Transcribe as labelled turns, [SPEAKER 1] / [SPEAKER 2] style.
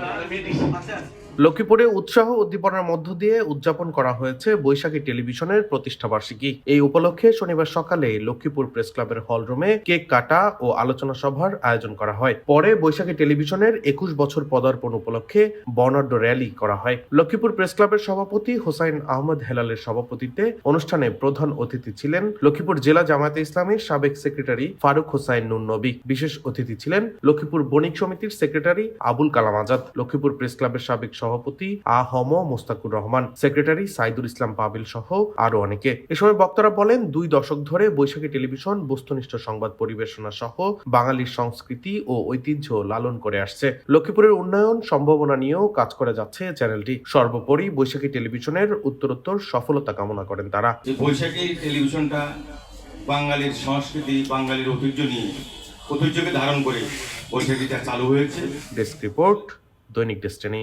[SPEAKER 1] the meeting. Access. লক্ষ্মীপুরে উৎসাহ উদ্দীপনার মধ্য দিয়ে উদযাপন করা হয়েছে বৈশাখী টেলিভিশনের প্রতিষ্ঠাবার্ষিকী। এই উপলক্ষে শনিবার সকালে লক্ষ্মীপুর প্রেস ক্লাবের হল রুমে কেক কাটা ও আলোচনা সভার আয়োজন করা হয়। পরে বৈশাখী টেলিভিশনের একুশ বছর পদার্পণ উপলক্ষে বর্ণাঢ্য র্যালি করা হয়। লক্ষ্মীপুর প্রেস ক্লাবের সভাপতি হোসাইন আহমদ হেলালের সভাপতিত্বে অনুষ্ঠানে প্রধান অতিথি ছিলেন লক্ষ্মীপুর জেলা জামায়াতে ইসলামীর সাবেক সেক্রেটারি ফারুক হোসাইন নুন নবী। বিশেষ অতিথি ছিলেন লক্ষ্মীপুর বণিক সমিতির সেক্রেটারি আবুল কালাম আজাদ। লক্ষ্মীপুর প্রেস ক্লাবের সাবেক সভাপতি আ হম মোস্তাকুর রহমান সেক্রেটারি সাইদুল ইসলাম পাবিল সহ আরও অনেকে। এ সময় বক্তারা বলেন দুই দশক ধরে বৈশাখী টেলিভিশন বস্তুনিষ্ঠ সংবাদ পরিবেশনা সহ বাঙালির সংস্কৃতি ও ঐতিহ্য লালন করে আসছে। লক্ষ্মীপুরের উন্নয়ন সম্ভাবনা নিয়েও কাজ করে যাচ্ছে চ্যানেলটি। সর্বোপরি বৈশাখী টেলিভিশনের উত্তরোত্তর সফলতা কামনা করেন তারা।
[SPEAKER 2] বৈশাখী টেলিভিশনটা বাঙালির সংস্কৃতি বাঙালির ঐতিহ্য নিয়ে ঐতিহ্যকে ধারণ করে বৈশাখীটা চালু হয়েছে।
[SPEAKER 1] Desk report Dainik Destiny.